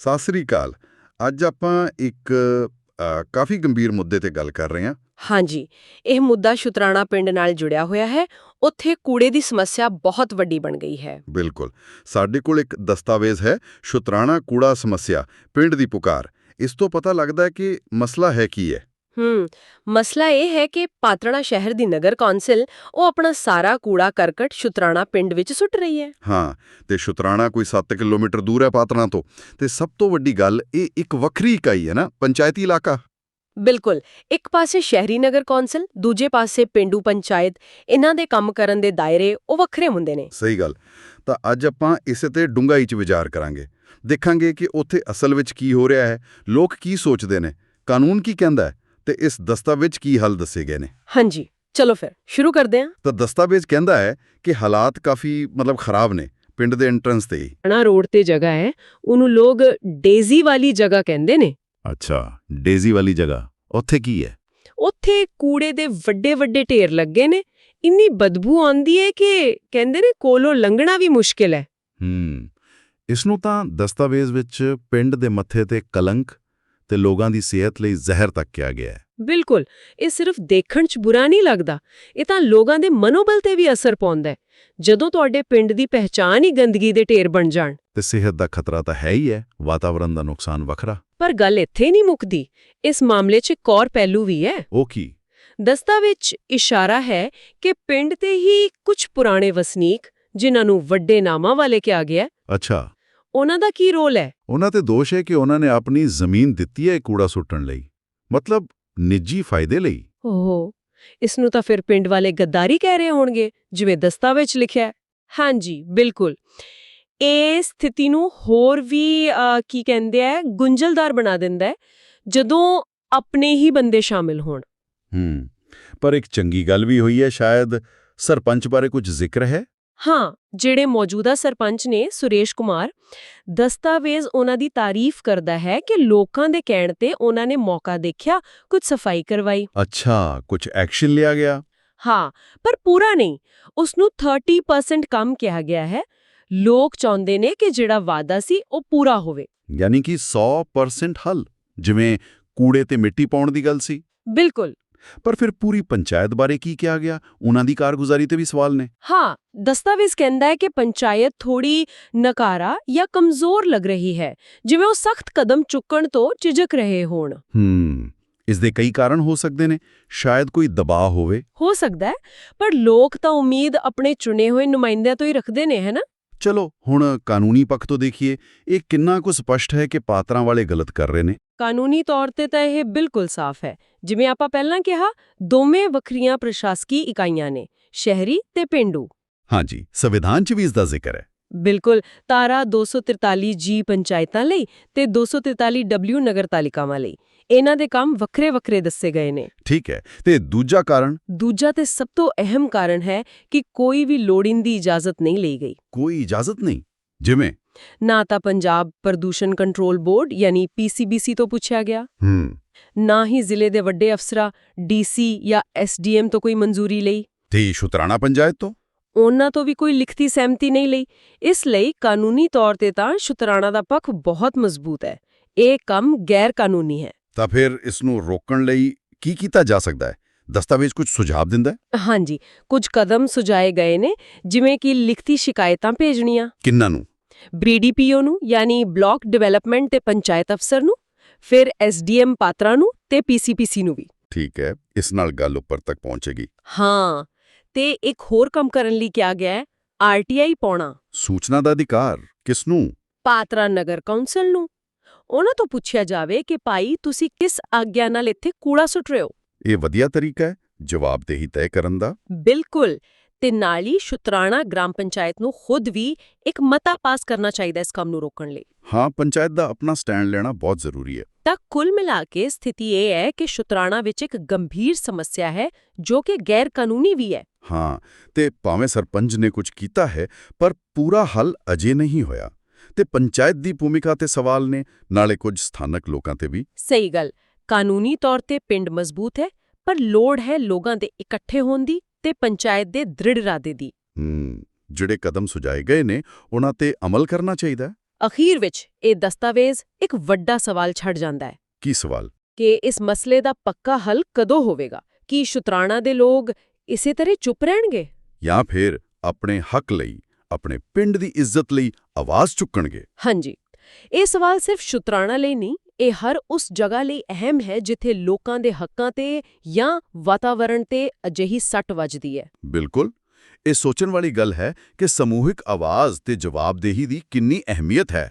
ਸਤਿ ਸ੍ਰੀ ਅਕਾਲ। ਅੱਜ ਆਪਾਂ ਇੱਕ ਕਾਫੀ ਗੰਭੀਰ ਮੁੱਦੇ ਤੇ ਗੱਲ ਕਰ ਰਹੇ ਹਾਂ। ਹਾਂਜੀ। ਇਹ ਮੁੱਦਾ ਸ਼ੁਤਰਾਣਾ ਪਿੰਡ ਨਾਲ ਜੁੜਿਆ ਹੋਇਆ ਹੈ। ਉੱਥੇ ਕੂੜੇ ਦੀ ਸਮੱਸਿਆ ਬਹੁਤ ਵੱਡੀ ਬਣ ਗਈ ਹੈ। ਬਿਲਕੁਲ। ਸਾਡੇ ਕੋਲ ਇੱਕ ਦਸਤਾਵੇਜ਼ ਹੈ ਸ਼ੁਤਰਾਣਾ ਕੂੜਾ ਸਮੱਸਿਆ ਪਿੰਡ ਦੀ ਪੁਕਾਰ। ਇਸ ਤੋਂ ਪਤਾ ਲੱਗਦਾ ਹੈ ਕਿ ਮਸਲਾ ਹੈ ਕੀ ਹੈ। ਹੂੰ ਮਸਲਾ ਇਹ ਹੈ ਕਿ ਪਾਤੜਾ ਸ਼ਹਿਰ ਦੀ ਨਗਰ ਕੌਂਸਲ ਉਹ ਆਪਣਾ ਸਾਰਾ ਕੂੜਾ ਕਰਕਟ ਸ਼ੁਤਰਾਣਾ ਪਿੰਡ ਵਿੱਚ ਸੁੱਟ ਰਹੀ ਹੈ। ਹਾਂ ਤੇ ਸ਼ੁਤਰਾਣਾ ਕੋਈ 7 ਕਿਲੋਮੀਟਰ ਦੂਰ ਹੈ ਪਾਤੜਾਂ ਤੋਂ। ਤੇ ਸਭ ਤੋਂ ਵੱਡੀ ਗੱਲ ਇਹ ਇੱਕ ਵੱਖਰੀ ਇਕਾਈ ਹੈ ਨਾ ਪੰਚਾਇਤੀ ਇਲਾਕਾ। ਬਿਲਕੁਲ ਇੱਕ ਪਾਸੇ ਸ਼ਹਿਰੀ ਨਗਰ ਕੌਂਸਲ ਦੂਜੇ ਪਾਸੇ ਪਿੰਡੂ ਪੰਚਾਇਤ ਇਹਨਾਂ ਦੇ ਕੰਮ ਕਰਨ ਦੇ ਦਾਇਰੇ ਉਹ ਵੱਖਰੇ ਹੁੰਦੇ ਨੇ। ਸਹੀ ਗੱਲ ਤਾਂ ਅੱਜ ਆਪਾਂ ਇਸੇ ਤੇ ਡੂੰਘਾਈ 'ਚ ਵਿਚਾਰ ਕਰਾਂਗੇ। ਦੇਖਾਂਗੇ ਕਿ ਉੱਥੇ ਅਸਲ ਵਿੱਚ ਕੀ ਹੋ ਰਿਹਾ ਹੈ ਲੋਕ ਕੀ ਸੋਚਦੇ ਨੇ ਕਾਨੂੰਨ ਕੀ ਕਹਿੰਦਾ ਹੈ। ਤੇ ਇਸ ਦਸਤਾਵੇਜ਼ ਕੀ ਹੱਲ ਦੱਸੇ ਗਏ ਨੇ? ਹਾਂਜੀ ਚਲੋ ਫਿਰ ਸ਼ੁਰੂ ਕਰਦੇ ਹਾਂ। ਤਾਂ ਦਸਤਾਵੇਜ਼ ਕਹਿੰਦਾ ਹੈ ਕਿ ਹਾਲਾਤ ਕਾਫੀ ਮਤਲਬ ਖਰਾਬ ਨੇ ਪਿੰਡ ਦੇ ਐਂਟਰੈਂਸ ਤੇ ਹੀ। ਰੋਡ ਤੇ ਜਗ੍ਹਾ ਹੈ ਉਹਨੂੰ ਲੋਕ ਡੇਜ਼ੀ ਵਾਲੀ ਜਗ੍ਹਾ ਕਹਿੰਦੇ ਨੇ। ਅੱਛਾ ਡੇਜ਼ੀ ਵਾਲੀ ਜਗ੍ਹਾ ਉੱਥੇ ਕੀ ਹੈ? ਉੱਥੇ ਕੂੜੇ ਦੇ ਵੱਡੇ ਵੱਡੇ ਢੇਰ ਲੱਗੇ ਨੇ ਇੰਨੀ ਬਦਬੂ ਆਉਂਦੀ ਹੈ ਕਿ ਕਹਿੰਦੇ ਨੇ ਕੋਲੋਂ ਲੰਘਣਾ ਵੀ ਮੁਸ਼ਕਿਲ ਹੈ। ਹੂੰ ਇਸ ਨੂੰ ਤਾਂ ਦਸਤਾਵੇਜ਼ ਵਿੱਚ ਪਿੰਡ ਦੇ ਮੱਥੇ ਤੇ ਕਲੰਕ ਤੇ ਲੋਕਾਂ ਦੀ ਸਿਹਤ ਲਈ ਜ਼ਹਿਰ ਤੱਕ ਕਿਹਾ ਗਿਆ ਹੈ। ਬਿਲਕੁਲ ਇਹ ਸਿਰਫ ਦੇਖਣ 'ਚ ਬੁਰਾ ਨਹੀਂ ਲੱਗਦਾ। ਇਹ ਤਾਂ ਲੋਕਾਂ ਦੇ ਮਨੋਬਲ ਤੇ ਵੀ ਅਸਰ ਪਾਉਂਦਾ ਹੈ। ਜਦੋਂ ਤੁਹਾਡੇ ਪਿੰਡ ਦੀ ਪਹਿਚਾਨ ਹੀ ਗੰਦਗੀ ਦੇ ਢੇਰ ਬਣ ਜਾਣ। ਤੇ ਸਿਹਤ ਦਾ ਖਤਰਾ ਤਾਂ ਹੈ ਹੀ ਹੈ ਵਾਤਾਵਰਣ ਦਾ ਨੁਕਸਾਨ ਵੱਖਰਾ। ਪਰ ਗੱਲ ਇੱਥੇ ਨਹੀਂ ਮੁੱਕਦੀ। ਇਸ ਮਾਮਲੇ 'ਚ ਇੱਕ ਹੋਰ ਪਹਿਲੂ ਵੀ ਹੈ। ਉਹ ਕੀ? ਦਸਤਾਵੇਜ਼ ਇਸ਼ਾਰਾ ਹੈ ਕਿ ਪਿੰਡ ਤੇ ਹੀ ਕੁਝ ਪੁਰਾਣੇ ਵਸਨੀਕ ਜਿਨ੍ਹਾਂ ਨੂੰ ਵੱਡੇ ਨਾਮਾਂ ਵਾਲੇ ਕਿਹਾ ਗਿਆ ਹੈ, ਅੱਛਾ। ਉਹਨਾਂ ਦਾ ਕੀ ਰੋਲ ਹੈ? ਉਹਨਾਂ ਤੇ ਦੋਸ਼ ਹੈ ਕਿ ਉਹਨਾਂ ਨੇ ਆਪਣੀ ਜ਼ਮੀਨ ਦਿੱਤੀ ਹੈ ਇਹ ਕੂੜਾ ਸੁੱਟਣ ਲਈ। ਮਤਲਬ ਨਿੱਜੀ ਫਾਇਦੇ ਲਈ। ਓਹ ਇਸ ਨੂੰ ਤਾਂ ਫਿਰ ਪਿੰਡ ਵਾਲੇ ਗੱਦਾਰੀ ਕਹਿ ਰਹੇ ਹੋਣਗੇ ਜਿਵੇਂ ਦਸਤਾਵੇਜ਼ ਲਿਖਿਆ ਹੈ। ਹਾਂਜੀ ਬਿਲਕੁਲ। ਇਹ ਸਥਿਤੀ ਨੂੰ ਹੋਰ ਵੀ ਕੀ ਕਹਿੰਦੇ ਆ ਗੁੰਝਲਦਾਰ ਬਣਾ ਦਿੰਦਾ ਹੈ ਜਦੋਂ ਆਪਣੇ ਹੀ ਬੰਦੇ ਸ਼ਾਮਿਲ ਹੋਣ। ਹੂੰ ਪਰ ਇੱਕ ਚੰਗੀ ਗੱਲ ਵੀ ਹੋਈ ਹੈ ਸ਼ਾਇਦ ਸਰਪੰਚ ਬਾਰੇ ਕੁਝ ਜ਼ਿਕਰ ਹੈ? ਹਾਂ ਜਿਹੜੇ ਮੌਜੂਦਾ ਸਰਪੰਚ ਨੇ ਸੁਰੇਸ਼ ਕੁਮਾਰ ਦਸਤਾਵੇਜ਼ ਉਹਨਾਂ ਦੀ ਤਾਰੀਫ ਕਰਦਾ ਹੈ ਕਿ ਲੋਕਾਂ ਦੇ ਕਹਿਣ ਤੇ ਉਹਨਾਂ ਨੇ ਮੌਕਾ ਦੇਖਿਆ ਕੁਝ ਸਫ਼ਾਈ ਕਰਵਾਈ। ਅੱਛਾ ਕੁਝ ਐਕਸ਼ਨ ਲਿਆ ਗਿਆ? ਹਾਂ ਪਰ ਪੂਰਾ ਨਹੀਂ ਉਸ ਨੂੰ 30% ਕਮ ਕਿਹਾ ਗਿਆ ਹੈ। ਲੋਕ ਚਾਹੁੰਦੇ ਨੇ ਕਿ ਜਿਹੜਾ ਵਾਅਦਾ ਸੀ ਉਹ ਪੂਰਾ ਹੋਵੇ। ਯਾਨੀ ਕਿ 100% ਹੱਲ ਜਿਵੇਂ ਕੂੜੇ ਤੇ ਮਿੱਟੀ ਪਾਉਣ ਦੀ ਗੱਲ ਸੀ? ਬਿਲਕੁਲ। ਪਰ ਫਿਰ ਪੂਰੀ ਪੰਚਾਇਤ ਬਾਰੇ ਕੀ ਕਿਹਾ ਗਿਆ? ਉਹਨਾਂ ਦੀ ਕਾਰਗੁਜ਼ਾਰੀ ਤੇ ਵੀ ਸਵਾਲ ਨੇ। ਹਾਂ ਦਸਤਾਵੇਜ਼ ਕਹਿੰਦਾ ਹੈ ਕਿ ਪੰਚਾਇਤ ਥੋੜੀ ਨਕਾਰਾ ਜਾਂ ਕਮਜ਼ੋਰ ਲੱਗ ਰਹੀ ਹੈ ਜਿਵੇਂ ਉਹ ਸਖਤ ਕਦਮ ਚੁੱਕਣ ਤੋਂ ਝਿਜਕ ਰਹੇ ਹੋਣ। ਹੂੰ ਇਸ ਦੇ ਕਈ ਕਾਰਨ ਹੋ ਸਕਦੇ ਨੇ। ਸ਼ਾਇਦ ਕੋਈ ਦਬਾਅ ਹੋਵੇ। ਹੋ ਸਕਦਾ ਹੈ ਪਰ ਲੋਕ ਤਾਂ ਉਮੀਦ ਆਪਣੇ ਚੁਣੇ ਹੋਏ ਨੁਮਾਇੰਦਿਆਂ ਤੋਂ ਹੀ ਰੱਖਦੇ ਨੇ ਹੈ ਨਾ? ਚਲੋ ਹੁਣ ਕਾਨੂੰਨੀ ਪੱਖ ਤੋਂ ਦੇਖੀਏ ਇਹ ਕਿੰਨਾ ਕੁ ਸਪਸ਼ਟ ਹੈ ਕਿ ਪਾਤਰਾਂ ਵਾਲੇ ਗਲਤ ਕਰ ਰਹੇ ਨੇ? ਕਾਨੂੰਨੀ ਤੌਰ ਤੇ ਤਾਂ ਇਹ ਬਿਲਕੁਲ ਸਾਫ਼ ਹੈ। ਜਿਵੇਂ ਆਪਾਂ ਪਹਿਲਾਂ ਕਿਹਾ ਦੋਵੇਂ ਵੱਖਰੀਆਂ ਪ੍ਰਸ਼ਾਸਕੀ ਇਕਾਈਆਂ ਨੇ ਸ਼ਹਿਰੀ ਤੇ ਪਿੰਡੂ। ਹਾਂਜੀ ਸੰਵਿਧਾਨ 'ਚ ਵੀ ਇਸ ਦਾ ਜ਼ਿਕਰ ਹੈ। ਬਿਲਕੁਲ ਤਾਰਾ 243 ਜੀ ਪੰਚਾਇਤਾਂ ਲਈ ਤੇ 243 ਡਬਲਯੂ ਨਗਰਪਾਲਿਕਾਵਾਂ ਲਈ। ਇਹਨਾਂ ਦੇ ਕੰਮ ਵੱਖਰੇ-ਵੱਖਰੇ ਦੱਸੇ ਗਏ ਨੇ। ਠੀਕ ਹੈ ਤੇ ਦੂਜਾ ਕਾਰਨ? ਦੂਜਾ ਤੇ ਸਭ ਤੋਂ ਅਹਿਮ ਕਾਰਨ ਹੈ ਕਿ ਕੋਈ ਵੀ ਲੋੜੀਂਦੀ ਇਜਾਜ਼ਤ ਨਹੀਂ ਲਈ ਗਈ। ਕੋਈ ਇਜਾਜ਼ਤ ਨਹੀਂ? ਜਿਵੇਂ? ਨਾ ਤਾਂ ਪੰਜਾਬ ਪ੍ਰਦੂਸ਼ਣ ਕੰਟਰੋਲ ਬੋਰਡ ਯਾਨੀ ਪੀਸੀਬੀਸੀ ਤੋਂ ਪੁੱਛਿਆ ਗਿਆ। ਹੂੰ। ਨਾ ਹੀ ਜ਼ਿਲ੍ਹੇ ਦੇ ਵੱਡੇ ਅਫਸਰਾਂ ਡੀਸੀ ਜਾਂ ਐਸਡੀਐਮ ਤੋਂ ਕੋਈ ਮਨਜ਼ੂਰੀ ਲਈ। ਤੇ ਸ਼ੁਤਰਾਣਾ ਪੰਚਾਇਤ ਤੋਂ? ਉਹਨਾਂ ਤੋਂ ਵੀ ਕੋਈ ਲਿਖਤੀ ਸਹਿਮਤੀ ਨਹੀਂ ਲਈ। ਇਸ ਲਈ ਕਾਨੂੰਨੀ ਤੌਰ ਤੇ ਤਾਂ ਸ਼ੁਤਰਾਣਾ ਦਾ ਪੱਖ ਬਹੁਤ ਮਜ਼ਬੂਤ ਹੈ। ਇਹ ਕੰਮ ਗੈਰ ਕਾਨੂੰਨੀ ਹੈ। ਤਾਂ ਫਿਰ ਇਸ ਨੂੰ ਰੋਕਣ ਲਈ ਕੀ ਕੀਤਾ ਜਾ ਸਕਦਾ ਹੈ? ਦਸਤਾਵੇਜ਼ ਕੁਝ ਸੁਝਾਅ ਦਿੰਦਾ ਹੈ? ਹਾਂਜੀ ਕੁਝ ਕਦਮ ਸੁਝਾਏ ਗਏ ਨੇ ਜਿਵੇਂ ਕਿ ਲਿਖਤੀ ਸ਼ਿਕਾਇਤਾਂ ਭੇਜਣੀਆਂ। ਕਿੰਨਾਂ ਨੂੰ? ਬੀਡੀਪੀਓ ਨੂੰ ਯਾਨੀ ਬਲਾਕ ਡਿਵੈਲਪਮੈਂਟ ਤੇ ਪੰਚਾਇਤ ਅਫਸਰ ਨੂੰ ਫਿਰ ਐਸਡੀਐਮ ਪਾਤਰਾ ਨੂੰ ਤੇ ਪੀਸੀਪੀਸੀ ਨੂੰ ਵੀ। ਠੀਕ ਹੈ ਇਸ ਨਾਲ ਗੱਲ ਉੱਪਰ ਤੱਕ ਪਹੁੰਚੇਗੀ। ਹਾਂ ਤੇ ਇੱਕ ਹੋਰ ਕੰਮ ਕਰਨ ਲਈ ਕਿਹਾ ਗਿਆ ਹੈ ਆਰਟੀਆਈ ਪਾਉਣਾ। ਸੂਚਨਾ ਦਾ ਅਧਿਕਾਰ ਕਿਸ ਨੂੰ? ਪਾਤਰਾ ਨਗਰ ਕੌਂਸਲ ਨੂੰ। ਉਹਨਾਂ ਤੋਂ ਪੁੱਛਿਆ ਜਾਵੇ ਕਿ ਭਾਈ ਤੁਸੀਂ ਕਿਸ ਆਗਿਆ ਨਾਲ ਇੱਥੇ ਕੂੜਾ ਸੁੱਟ ਰਹੇ ਹੋ? ਇਹ ਵਧੀਆ ਤਰੀਕਾ ਹੈ ਜਵਾਬਦੇਹੀ ਤੈਅ ਕਰਨ ਦਾ। ਬਿਲਕੁਲ ਤੇ ਨਾਲ ਹੀ ਸ਼ੁਤਰਾਣਾ ਗ੍ਰਾਮ ਪੰਚਾਇਤ ਨੂੰ ਖੁਦ ਵੀ ਇੱਕ ਮਤਾ ਪਾਸ ਕਰਨਾ ਚਾਹੀਦਾ ਇਸ ਕੰਮ ਨੂੰ ਰੋਕਣ ਲਈ। ਹਾਂ ਪੰਚਾਇਤ ਦਾ ਆਪਣਾ ਸਟੈਂਡ ਲੈਣਾ ਬਹੁਤ ਜ਼ਰੂਰੀ ਹੈ। ਤਾਂ ਕੁੱਲ ਮਿਲਾ ਕੇ ਸਥਿਤੀ ਇਹ ਹੈ ਕਿ ਸ਼ੁਤਰਾਣਾ ਵਿੱਚ ਇੱਕ ਗੰਭੀਰ ਸਮੱਸਿਆ ਹੈ ਜੋ ਕਿ ਗੈਰ ਕਾਨੂੰਨੀ ਵੀ ਹੈ। ਹਾਂ ਤੇ ਭਾਵੇਂ ਸਰਪੰਚ ਨੇ ਕੁਝ ਕੀਤਾ ਹੈ ਪਰ ਪੂਰਾ ਹੱਲ ਅਜੇ ਨਹੀਂ ਹੋਇਆ। ਤੇ ਪੰਚਾਇਤ ਦੀ ਭੂਮਿਕਾ ਤੇ ਸਵਾਲ ਨੇ ਨਾਲੇ ਕੁਝ ਸਥਾਨਕ ਲੋਕਾਂ ਤੇ ਵੀ। ਸਹੀ ਗੱਲ ਕਾਨੂੰਨੀ ਤੌਰ ਤੇ ਪਿੰਡ ਮਜ਼ਬੂਤ ਹੈ ਪਰ ਲੋੜ ਹੈ ਲੋਕਾਂ ਦੇ ਇਕੱਠੇ ਹੋਣ ਦੀ। ਤੇ ਪੰਚਾਇਤ ਦੇ ਦ੍ਰਿੜ ਇਰਾਦੇ ਦੀ। ਜਿਹੜੇ ਕਦਮ ਸੁਝਾਏ ਗਏ ਨੇ ਉਹਨਾਂ ਤੇ ਅਮਲ ਕਰਨਾ ਚਾਹੀਦਾ ਹੈ? ਅਖੀਰ ਵਿੱਚ ਇਹ ਦਸਤਾਵੇਜ਼ ਇੱਕ ਵੱਡਾ ਸਵਾਲ ਛੱਡ ਜਾਂਦਾ ਹੈ। ਕੀ ਸਵਾਲ? ਕਿ ਇਸ ਮਸਲੇ ਦਾ ਪੱਕਾ ਹੱਲ ਕਦੋਂ ਹੋਵੇਗਾ? ਕੀ ਸ਼ੁਤਰਾਣਾ ਦੇ ਲੋਕ ਇਸੇ ਤਰ੍ਹਾਂ ਚੁੱਪ ਰਹਿਣਗੇ? ਜਾਂ ਫਿਰ ਆਪਣੇ ਹੱਕ ਲਈ ਆਪਣੇ ਪਿੰਡ ਦੀ ਇੱਜ਼ਤ ਲਈ ਆਵਾਜ਼ ਚੁੱਕਣਗੇ? ਹਾਂਜੀ ਇਹ ਸਵਾਲ ਸਿਰਫ ਸ਼ੁਤਰਾਣਾ ਲਈ ਨਹੀਂ ਇਹ ਹਰ ਉਸ ਜਗ੍ਹਾ ਲਈ ਅਹਿਮ ਹੈ ਜਿੱਥੇ ਲੋਕਾਂ ਦੇ ਹੱਕਾਂ ਤੇ ਜਾਂ ਵਾਤਾਵਰਣ ਤੇ ਅਜਿਹੀ ਸੱਟ ਵੱਜਦੀ ਹੈ। ਬਿਲਕੁਲ। ਇਹ ਸੋਚਣ ਵਾਲੀ ਗੱਲ ਹੈ ਕਿ ਸਮੂਹਿਕ ਆਵਾਜ਼ ਤੇ ਜਵਾਬਦੇਹੀ ਦੀ ਕਿੰਨੀ ਅਹਿਮੀਅਤ ਹੈ।